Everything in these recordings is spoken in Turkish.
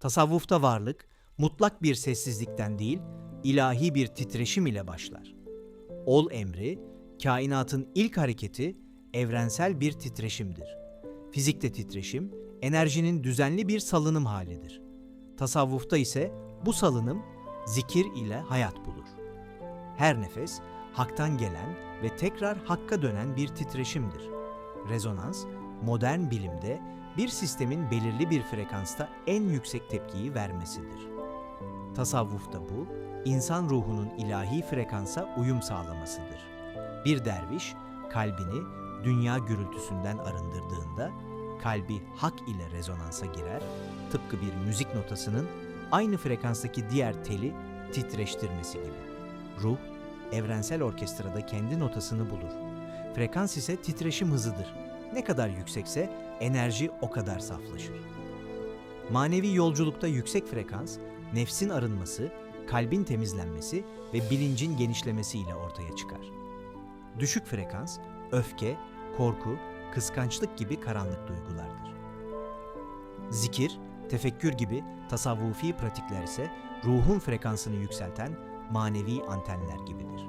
Tasavvufta varlık, mutlak bir sessizlikten değil, ilahi bir titreşim ile başlar. Ol emri, kainatın ilk hareketi evrensel bir titreşimdir. Fizikte titreşim, enerjinin düzenli bir salınım halidir. Tasavvufta ise bu salınım zikir ile hayat bulur. Her nefes haktan gelen ve tekrar hakka dönen bir titreşimdir. Rezonans, modern bilimde bir sistemin belirli bir frekansta en yüksek tepkiyi vermesidir. Tasavvufta bu, insan ruhunun ilahi frekansa uyum sağlamasıdır. Bir derviş, kalbini dünya gürültüsünden arındırdığında, kalbi hak ile rezonansa girer, tıpkı bir müzik notasının aynı frekanstaki diğer teli titreştirmesi gibi. Ruh, evrensel orkestrada kendi notasını bulur. Frekans ise titreşim hızıdır. Ne kadar yüksekse enerji o kadar saflaşır. Manevi yolculukta yüksek frekans, nefsin arınması, kalbin temizlenmesi ve bilincin genişlemesiyle ortaya çıkar. Düşük frekans, öfke, korku, kıskançlık gibi karanlık duygulardır. Zikir, tefekkür gibi tasavvufi pratikler ise ruhun frekansını yükselten manevi antenler gibidir.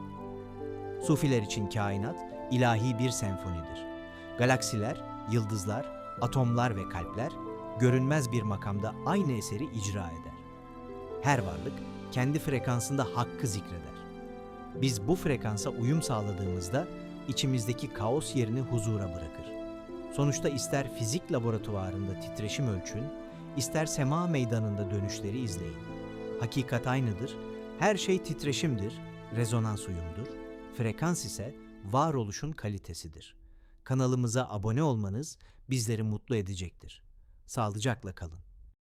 Sufiler için kainat ilahi bir senfonidir. Galaksiler, yıldızlar, atomlar ve kalpler görünmez bir makamda aynı eseri icra eder. Her varlık kendi frekansında hakkı zikreder. Biz bu frekansa uyum sağladığımızda içimizdeki kaos yerini huzura bırakır. Sonuçta ister fizik laboratuvarında titreşim ölçün, ister sema meydanında dönüşleri izleyin. Hakikat aynıdır, her şey titreşimdir, rezonans uyumdur, frekans ise varoluşun kalitesidir. Kanalımıza abone olmanız bizleri mutlu edecektir. Sağlıcakla kalın.